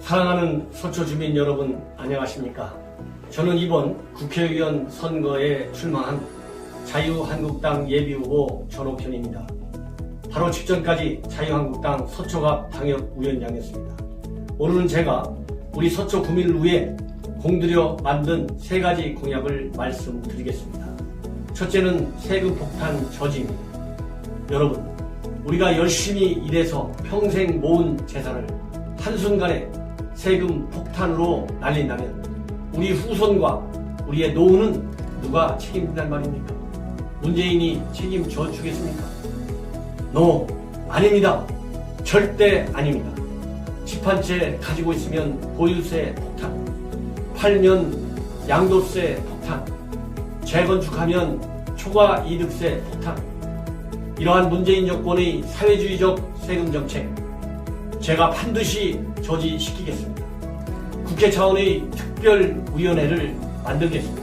사랑하는 서초 주민 여러분 안녕하십니까? 저는 이번 국회의원 선거에 출마한 자유한국당 예비후보 전옥현입니다. 바로 직전까지 자유한국당 서초갑 당협위원장이었습니다. 오늘은 제가 우리 서초 구민을 위해 공들여 만든 세 가지 공약을 말씀드리겠습니다. 첫째는 세금 폭탄 저지입니다. 여러분, 우리가 열심히 일해서 평생 모은 재산을 한순간에 세금 폭탄으로 날린다면 우리 후손과 우리의 노후는 누가 책임진단 말입니까? 문재인이 책임져 주겠습니까? 노, 아닙니다. 절대 아닙니다. 집 한 채 가지고 있으면 보유세 폭탄, 팔면 양도세 폭탄, 재건축하면 초과 이득세 폭탄, 이러한 문재인 정권의 사회주의적 세금 정책, 제가 반드시 저지시키겠습니다. 국회 차원의 특별위원회를 만들겠습니다.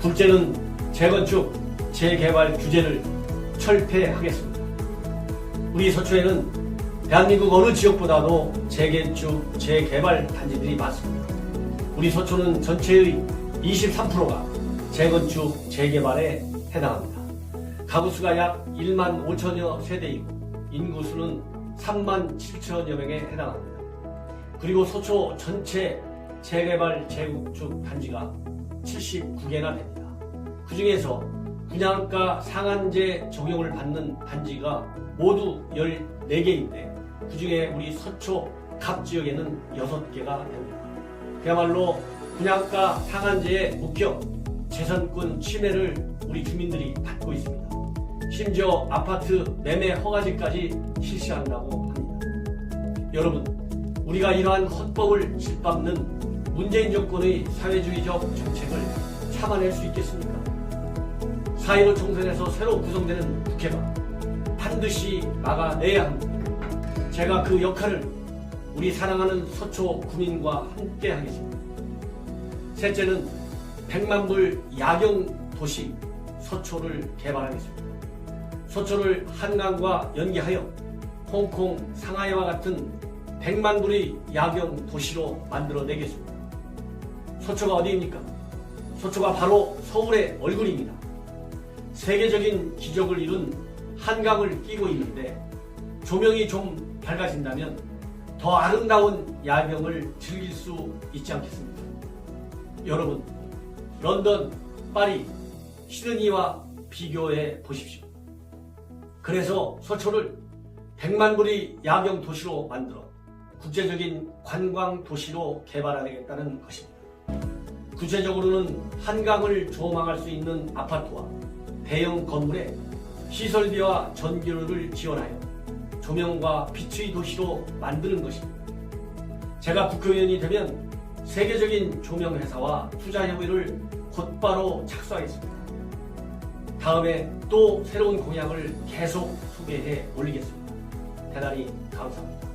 둘째는 재건축, 재개발 규제를 철폐하겠습니다. 우리 서초에는 대한민국 어느 지역보다도 재건축, 재개발 단지들이 많습니다. 우리 서초는 전체의 23%가 재건축, 재개발에 해당합니다. 가구수가 약 1만 5천여 세대이고 인구수는 3만 7천여 명에 해당합니다. 그리고 서초 전체 재개발 재구축 단지가 79개나 됩니다. 그 중에서 분양가 상한제 적용을 받는 단지가 모두 14개인데 그 중에 우리 서초 갑 지역에는 6개가 됩니다. 그야말로 분양가 상한제에 묶여 재산권 침해를 우리 주민들이 받고 있습니다. 심지어 아파트 매매 허가제까지 실시한다고 합니다. 여러분, 우리가 이러한 헌법을 짓밟는 문재인 정권의 사회주의적 정책을 참아낼 수 있겠습니까? 4.15 총선에서 새로 구성되는 국회가 반드시 막아내야 합니다. 제가 그 역할을 우리 사랑하는 서초 구민과 함께 하겠습니다. 셋째는 100만 불 야경 도시 서초를 개발하겠습니다. 서초를 한강과 연계하여 홍콩, 상하이와 같은 100만 불의 야경 도시로 만들어내겠습니다. 서초가 어디입니까? 서초가 바로 서울의 얼굴입니다. 세계적인 기적을 이룬 한강을 끼고 있는데 조명이 좀 밝아진다면 더 아름다운 야경을 즐길 수 있지 않겠습니까? 여러분, 런던, 파리, 시드니와 비교해 보십시오. 그래서 서초를 100만 불의 야경 도시로 만들어 국제적인 관광 도시로 개발하겠다는 것입니다. 구체적으로는 한강을 조망할 수 있는 아파트와 대형 건물에 시설비와 전기료를 지원하여 조명과 빛의 도시로 만드는 것입니다. 제가 국회의원이 되면 세계적인 조명 회사와 투자 협의를 곧바로 착수하겠습니다. 다음에 또 새로운 공약을 계속 소개해 올리겠습니다. 대단히 감사합니다.